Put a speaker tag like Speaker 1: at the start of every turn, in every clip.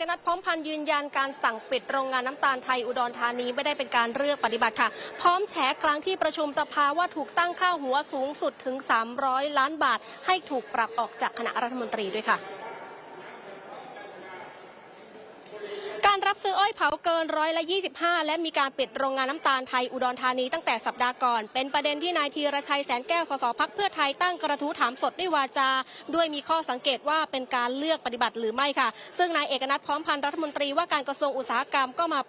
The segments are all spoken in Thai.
Speaker 1: กนัทพร้อมพันธ์ยืนยันการสั่งปิดโรงงานน้ำตาลไทยอุดรธานีไม่ได้เป็นการเลือกปฏิบัติค่ะ พร้อมแฉกลางที่ประชุมสภาว่าถูกตั้งค่าหัวสูงสุดถึง 300 ล้านบาท ให้ถูกปรับออกจากคณะรัฐมนตรีด้วยค่ะ การรับซื้ออ้อยเผาเกินร้อยละ 25 และมีการปิดโรงงานน้ำตาลไทยอุดรธานีตั้งแต่สัปดาห์ก่อน เป็นประเด็นที่นายธีรชัยแสนแก้วสสพักเพื่อไทยตั้งกระทู้ถามสดด้วยวาจา ด้วยมีข้อสังเกตว่าเป็นการเลือกปฏิบัติหรือไม่ค่ะ ซึ่งนายเอกนัทพร้อมพันธ์รัฐมนตรีว่าการกระทรวงอุตสาหกรรมก็มา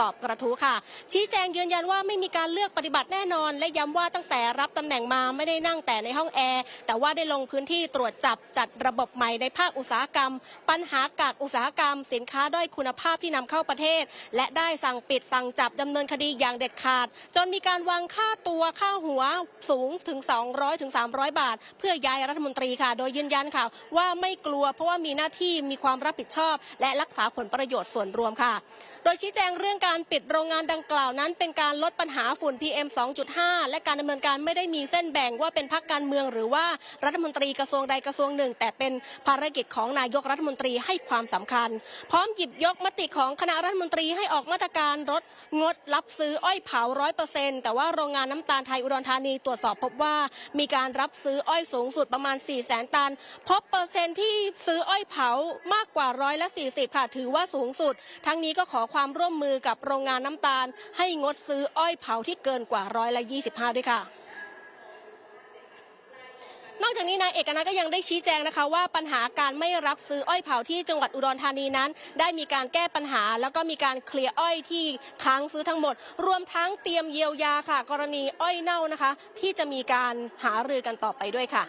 Speaker 1: ตอบกระทู้ค่ะ ชี้แจงยืนยันว่าไม่มีการเลือกปฏิบัติแน่นอน และย้ำว่าตั้งแต่รับตำแหน่งมาไม่ได้นั่งแต่ในห้องแอร์แต่ว่าได้ลงพื้นที่ตรวจจับจัดระบบใหม่ในภาคอุตสาหกรรม ปัญหากากอุตสาหกรรม สินค้าด้อยคุณภาพที่นำเข้าประเทศ และได้สั่งปิดสั่งจับดำเนินคดีอย่างเด็ดขาด จนมีการวางค่าตัวค่าหัวสูงถึง 200ถึง300 บาท เพื่อย้ายรัฐมนตรีค่ะ โดยยืนยันค่ะ ว่าไม่กลัวเพราะว่ามีหน้าที่มีความรับผิดชอบ และรักษาผลประโยชน์ส่วนรวมค่ะ โดยชี้แจงเรื่องการปิดโรงงานดังกล่าวนั้น เป็นการลดปัญหาฝุ่น PM 2.5 และการดำเนินการไม่ได้มีเส้นแบ่งว่าเป็นพักการเมือง หรือว่ารัฐมนตรีกระทรวงใดกระทรวงหนึ่ง แต่เป็นภารกิจของนายกรัฐมนตรีให้ความสำคัญ พร้อมหยิบยกมติของคณะรัฐมนตรีให้ออกมาตรการลดงดรับซื้ออ้อยเผาร้อยเปอร์เซ็นต์แต่ว่าโรงงานน้ำตาลไทยอุดรธานีตรวจสอบพบว่ามีการรับซื้ออ้อยสูงสุดประมาณ 4 0 0แสนตัน พบเปอร์เซ็นต์ที่ซื้ออ้อยเผามากกว่าร้อยละ40 ค่ะ ถือว่าสูงสุด ทั้งนี้ก็ขอความร่วมมือกับกับโรงงานน้ำตาล ให้งดซื้ออ้อยเผาที่เกินกว่าร้อยละ25 ด้วยค่ะนอกจากนี้นายเอกนัทก็ยังได้ชี้แจงนะคะว่าปัญหาการไม่รับซื้ออ้อยเผาที่จังหวัดอุดรธานีนั้น ได้มีการแก้ปัญหา แล้วก็มีการเคลียร์อ้อยที่ค้างซื้อทั้งหมด รวมทั้งเตรียมเยียวยาค่ะ กรณีอ้อยเน่านะคะ ที่จะมีการหารือกันต่อไปด้วยค่ะ